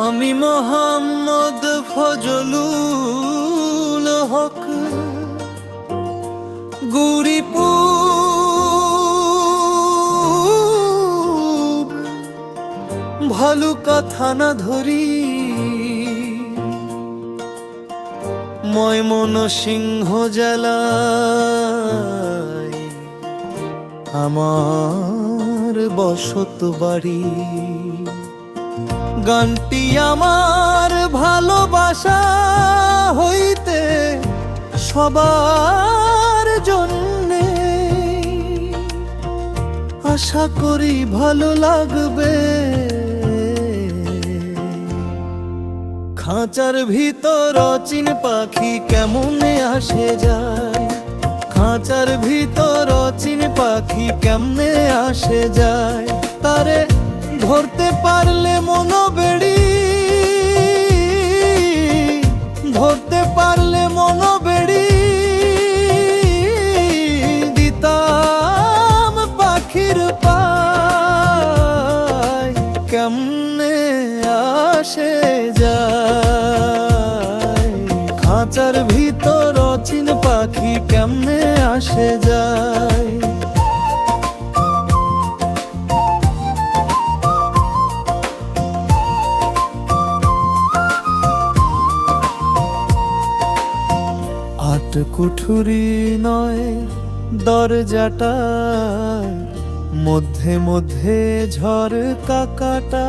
আমি মোহাম্মদ ফজলুল হক গুরিপুর ভালুকা থানা ধরি। ময়মন সিংহ জেলায় আমার বসত বাড়ি গানটি আমার ভালোবাসা হইতে সবার জন্যে। আশা করি ভালো লাগবে। খাঁচার ভিতর অচিন পাখি কেমনে আসে যায়? খাঁচার ভিতর অচিন পাখি কেমনে আসে যায়? তারে ধরতে পারলে মনো বেড়ি। ধরতে পারলে মনো বেড়ি। দিতাম পাখির পায়, কেমনে আসে যায়? খাঁচার ভিতর অচিন পাখি কেমনে আসে যায়? আট কুঠুরি নয় দরজাটা মধ্যে মধ্যে ঝড় কাকাটা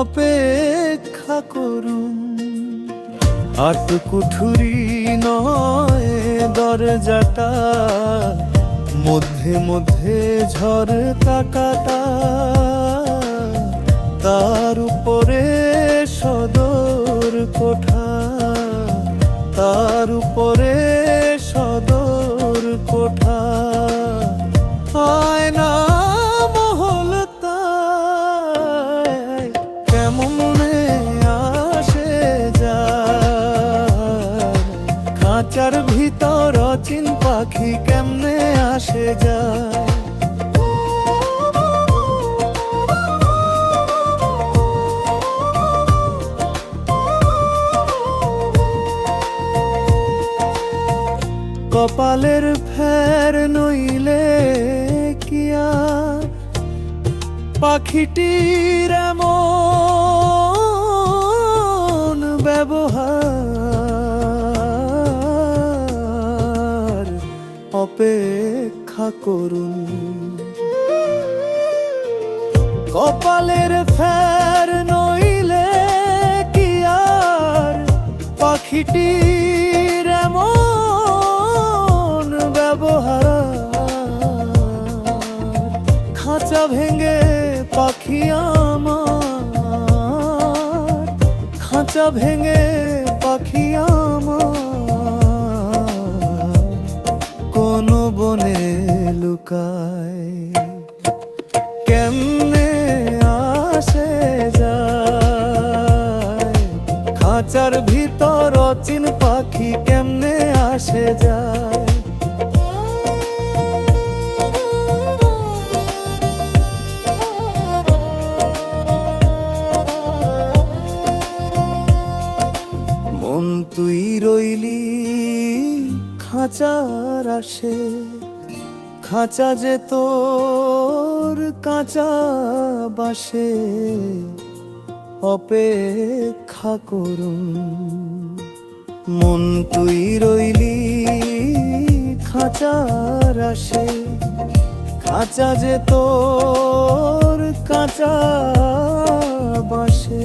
অপেক্ষা করুন। আট কুঠুরি নয় দরজাটা মধ্যে মধ্যে ঝড় কাকাটা তার উপরে সদর কোঠা, তার উপরে সদর কোঠা। আয়না মহল কেমনে আসে যায়। খাঁচার ভিতর অচিন পাখি কেমনে আসে যায়? কপালের ফের নইলে কিয়া পাখিটির এমন ব্যবহার, অপেক্ষা করুন। কপালের ফের নইলে কি আর? পাখিটির খাঁচা ভেঙে পাখি কোন বনে লুকায়। কেমনে আসে যায়? খাঁচার ভিতর অচিন পাখি কেমনে আসে যায়? রইলি খাঁচার আসে, খাঁচা যে তোর কাঁচা বাসে, অপেক্ষা করুন। মন তুই রইলি খাঁচার আসে, খাঁচা যে তোর কাঁচা বাসে।